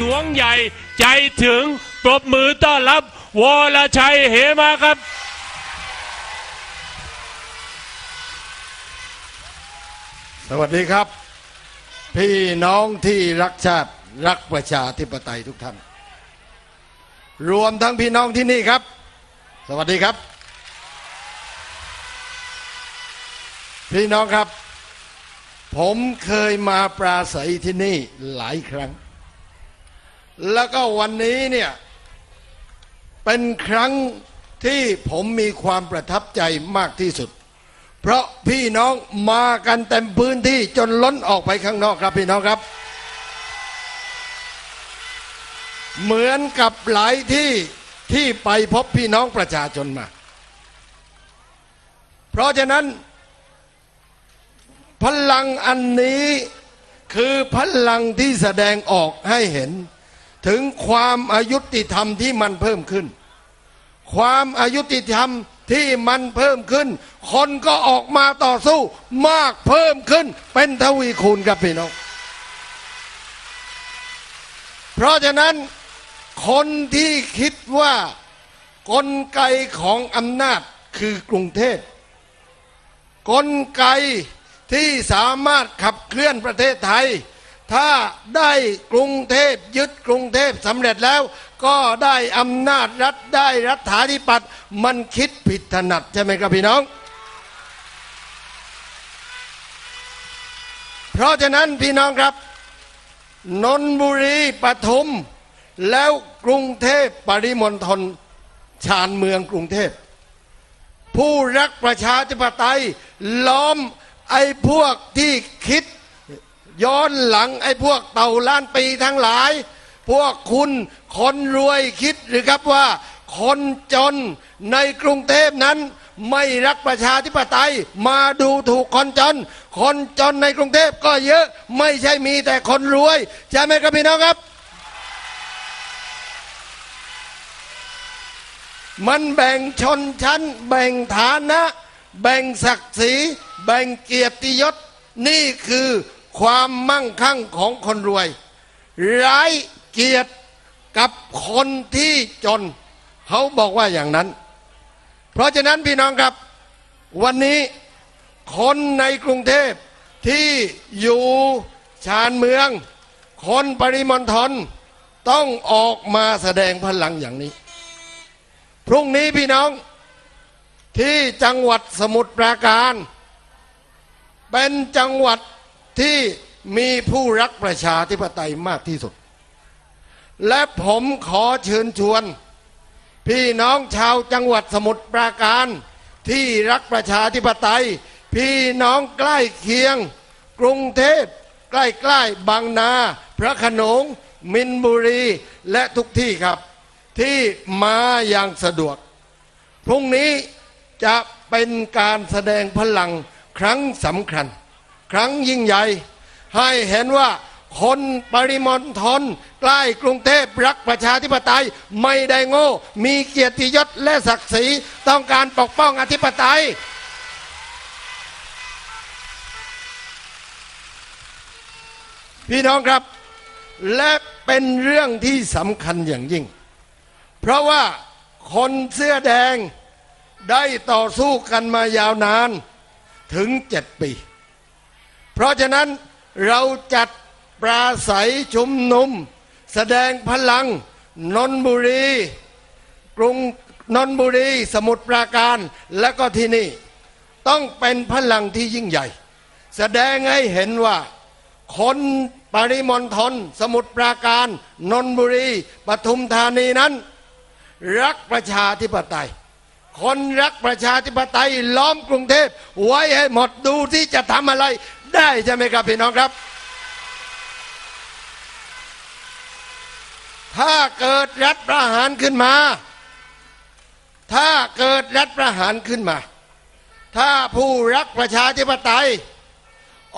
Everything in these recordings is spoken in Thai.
สวงใหญ่ใจถึงปรบมือต้อนรับ วรชัยเหมาครับ สวัสดีครับ พี่น้องที่รักชาติรักประชาธิปไตยทุกท่าน รวมทั้งพี่น้องที่นี่ครับ สวัสดีครับ พี่น้องครับ ผมเคยมาปราศัยที่นี่หลายครั้ง แล้วก็วันนี้เนี่ยเป็นครั้งที่ผมมีความประทับใจมากที่สุด เพราะพี่น้องมากันเต็มพื้นที่จนล้นออกไปข้างนอกครับพี่น้องครับ เหมือนกับหลายที่ที่ไปพบพี่น้องประชาชนมา เพราะฉะนั้น พลังอันนี้คือพลังที่แสดงออกให้เห็น ถึงความอายุติธรรมที่มันเพิ่มขึ้น ความอายุติธรรมที่มันเพิ่มขึ้น คนก็ออกมาต่อสู้มากเพิ่มขึ้น เป็นทวีคูณครับพี่น้อง เพราะฉะนั้นคนที่คิดว่ากลไกของอำนาจคือกรุงเทพกลไกที่สามารถขับเคลื่อนประเทศไทย ถ้าได้กรุงเทพยึดกรุงเทพสำเร็จแล้ว ก็ได้อำนาจรัฐได้รัฐาธิปัตย์มันคิดผิดถนัดใช่ไหมครับพี่น้อง เพราะฉะนั้นพี่น้องครับนนบุรีปทุม แล้วกรุงเทพปริมณฑลชานเมืองกรุงเทพ ผู้รักประชาธิปไตยล้อมไอ้พวกที่คิด ย้อนหลังไอ้พวกเต่าล้านปีทั้งหลาย พวกคุณคนรวยคิดหรือครับว่า คนจนในกรุงเทพนั้นไม่รักประชาธิปไตยมาดูถูกคนจน คนจนในกรุงเทพก็เยอะไม่ใช่มีแต่คนรวย ใช่ไหมครับพี่น้องครับ มันแบ่งชนชั้น แบ่งฐานะ แบ่งศักดิ์ศรี แบ่งเกียรติยศ นี่คือ ความมั่งคั่งของคนรวย ร้ายเกียรติกับคนที่จน เขาบอกว่าอย่างนั้น เพราะฉะนั้นพี่น้องครับ วันนี้คนในกรุงเทพที่อยู่ชานเมือง คนปริมณฑลต้องออกมาแสดงพลังอย่างนี้ พรุ่งนี้พี่น้องที่จังหวัดสมุทรปราการ เป็นจังหวัด ที่มีผู้รักประชาธิปไตยมากที่สุด และผมขอเชิญชวน พี่น้องชาวจังหวัดสมุทรปราการที่รักประชาธิปไตย พี่น้องใกล้เคียง กรุงเทพใกล้ๆบางนา พระขนง มินบุรี และทุกที่ครับ ที่มาอย่างสะดวก พรุ่งนี้จะเป็นการแสดงพลังครั้งสำคัญ ครั้งยิ่งใหญ่ ให้เห็นว่าคนปริมณฑลใกล้กรุงเทพรักประชาธิปไตยไม่ได้โง่ มีเกียรติยศและศักดิ์ศรีต้องการปกป้องอธิปไตย พี่น้องครับ และเป็นเรื่องที่สำคัญอย่างยิ่ง เพราะว่าคนเสื้อแดงได้ต่อสู้กันมายาวนานถึงเจ็ดปี เพราะฉะนั้นเราจัดปราศัยชุมนุม แสดงพลังนนบุรีกรุงนนบุรีสมุทรปราการและก็ที่นี่ ต้องเป็นพลังที่ยิ่งใหญ่ แสดงให้เห็นว่า คนปริมณฑลสมุทรปราการ นนบุรีปทุมธานีนั้น รักประชาธิปไตย คนรักประชาธิปไตยล้อมกรุงเทพไว้ให้หมดดูที่จะทำอะไร ได้ใช่ไหมครับพี่น้องครับ ถ้าเกิดรัฐประหารขึ้นมา ถ้าเกิดรัฐประหารขึ้นมา ถ้าผู้รักประชาธิปไตย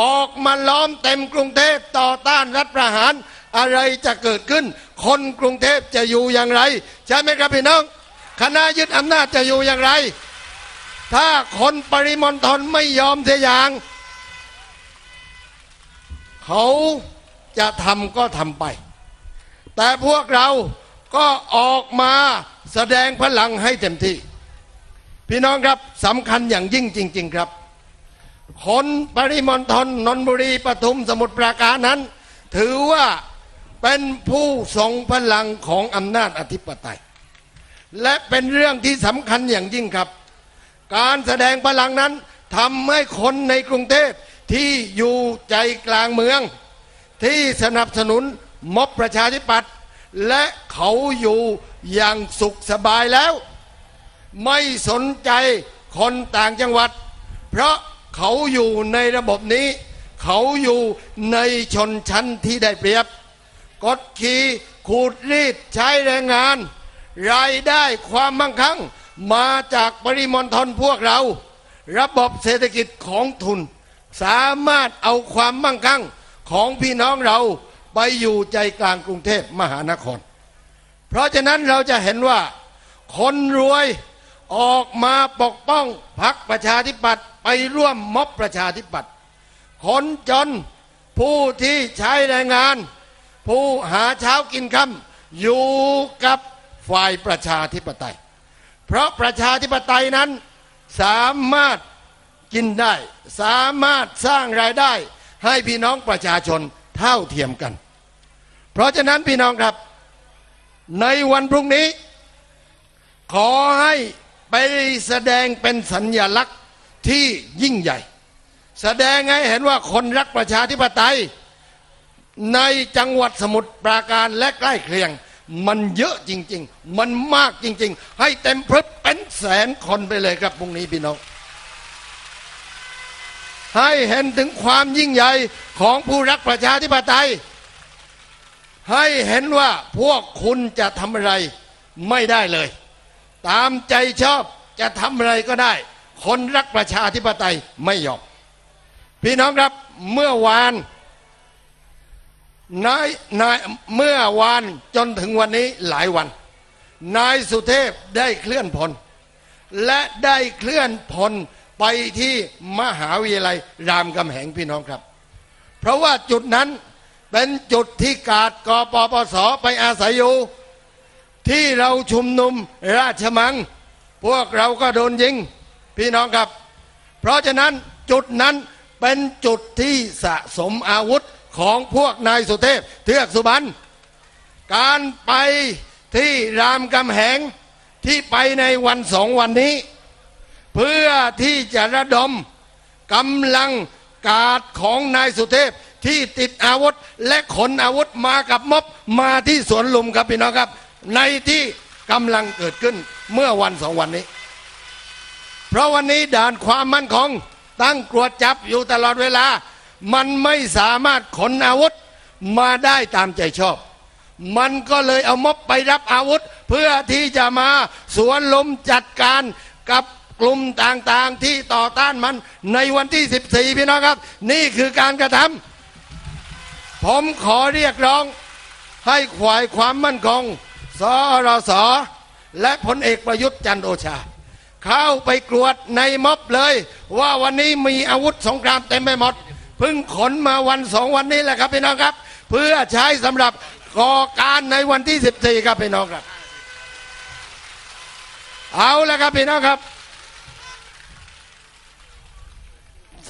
ออกมาล้อมเต็มกรุงเทพต่อต้านรัฐประหารอะไรจะเกิดขึ้น คนกรุงเทพจะอยู่อย่างไร ใช่ไหมครับพี่น้อง คณะยึดอำนาจจะอยู่อย่างไร ถ้าคนปริมณฑลไม่ยอมเสียอย่าง เขาจะทำก็ทำไป แต่พวกเราก็ออกมาแสดงพลังให้เต็มที่ พี่น้องครับสำคัญอย่างยิ่งจริง ๆครับ คนปริมณฑลนนทบุรีปทุมสมุทรปราการนั้น ถือว่าเป็นผู้ทรงพลังของอำนาจอธิปไตย และเป็นเรื่องที่สำคัญอย่างยิ่งครับ การแสดงพลังนั้นทำให้คนในกรุงเทพ ที่อยู่ใจกลางเมือง ที่สนับสนุนม็อบประชาธิปัตย์และเขาอยู่อย่างสุขสบายแล้ว ไม่สนใจคนต่างจังหวัด เพราะเขาอยู่ในระบบนี้ เขาอยู่ในชนชั้นที่ได้เปรียบ กดขี่ขูดรีดใช้แรงงาน รายได้ความมั่งคั่ง มาจากปริมณฑลพวกเรา ระบบเศรษฐกิจของทุน สามารถเอาความมั่งคั่งของพี่น้องเราไปอยู่ใจกลางกรุงเทพมหานคร เพราะฉะนั้นเราจะเห็นว่า คนรวยออกมาปกป้องพรรคประชาธิปัตย์ไปร่วมม็อบประชาธิปัตย์คนจนผู้ที่ใช้แรงงาน ผู้หาเช้ากินค่ำอยู่กับฝ่ายประชาธิปไตย เพราะประชาธิปไตยนั้นสามารถ กินได้ สามารถสร้างรายได้ ให้พี่น้องประชาชนเท่าเทียมกัน เพราะฉะนั้นพี่น้องครับ ในวันพรุ่งนี้ ขอให้ไปแสดงเป็นสัญญลักษณ์ที่ยิ่งใหญ่ แสดงให้เห็นว่าคนรักประชาธิปไตย ในจังหวัดสมุทรปราการและใกล้เคียง มันเยอะจริง ๆ มันมากจริง ๆ ให้เต็มพรึบเป็นแสนคนไปเลยครับพรุ่งนี้พี่น้อง ให้เห็นถึงความยิ่งใหญ่ของผู้รักประชาธิปไตย ให้เห็นว่าพวกคุณจะทำอะไรไม่ได้เลย ตามใจชอบจะทำอะไรก็ได้ คนรักประชาธิปไตยไม่ยอมพี่น้องครับเมื่อวานนายนายเมื่อวานจนถึงวันนี้หลายวัน นายสุเทพได้เคลื่อนพล และได้เคลื่อนพลไปที่มหาวิทยาลัยรามคำแหงพี่น้องครับ เพราะว่าจุดนั้นเป็นจุดที่กาดกปปสไปอาศัยอยู่ ที่เราชุมนุมราชมัง พวกเราก็โดนยิงพี่น้องครับ เพราะฉะนั้นจุดนั้นเป็นจุดที่สะสมอาวุธของพวกนายสุเทพเทือกสุบรรณการไปที่รามคำแหง ที่ไปในวันสองวันนี้ เพื่อที่จะระดมกำลังกาดของนายสุเทพที่ติดอาวุธและขนอาวุธมากับม็อบมาที่สวนลุมครับพี่น้องครับ ในที่กำลังเกิดขึ้นเมื่อวันสองวันนี้ เพราะวันนี้ด่านความมั่นคงตั้งกรวดจับอยู่ตลอดเวลา มันไม่สามารถขนอาวุธมาได้ตามใจชอบ มันก็เลยเอาม็อบไปรับอาวุธ เพื่อที่จะมาสวนลมจัดการกับกลุ่มต่างๆที่ต่อต้านมันในวันที่ 14 พี่น้องครับ นี่คือการกระทำผมขอเรียกร้องให้ควายความมั่นคงสรสและพลเอกประยุทธ์จันโอชา เข้าไปกรวดในม็อบเลย ว่าวันนี้มีอาวุธสงครามเต็มไปหมดเพิ่งขนมาวันสองวันนี้แหละครับพี่น้องครับ เพื่อใช้สำหรับ ก่อการในวันที่ 14 ครับพี่น้องครับ เอาล้วครับพี่น้องครับ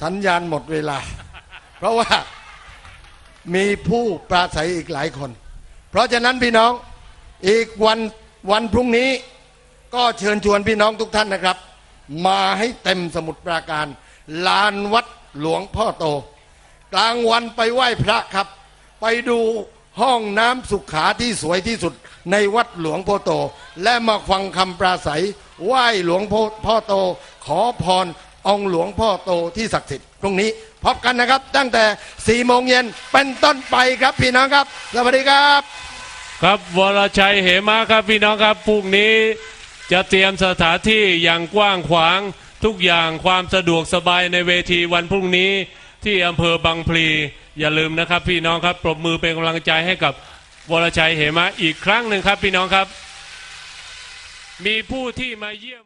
สัญญาณหมดเวลา เพราะว่ามีผู้ปราศัยอีกหลายคน เพราะฉะนั้นพี่น้องอีกวันวันพรุ่งนี้ก็เชิญชวนพี่น้องทุกท่านนะครับ มาให้เต็มสมุดปราการ ลานวัดหลวงพ่อโต กลางวันไปไหว้พระครับ ไปดู ห้องน้ำสุขาที่สวยที่สุดในวัดหลวงพ่อโต และมาฟังคำปราศัยไหว้หลวงพ่อพ่อโต ขอพรองหลวงพ่อโตที่ศักดิ์สิทธิ์พรุ่งนี้พบกันนะครับ ตั้งแต่4โมงเย็นเป็นต้นไปครับพี่น้องครับ สวัสดีครับ ครับวรชัยเหมาครับพี่น้องครับพรุ่งนี้จะเตรียมสถานที่อย่างกว้างขวางทุกอย่างความสะดวกสบายในเวทีวันพรุ่งนี้ที่อำเภอบางพลี อย่าลืมนะครับ พี่น้องครับปรบมือเป็นกำลังใจให้กับวรชัยเหมะอีกครั้งหนึ่งครับ พี่น้องครับ มีผู้ที่มาเยี่ยม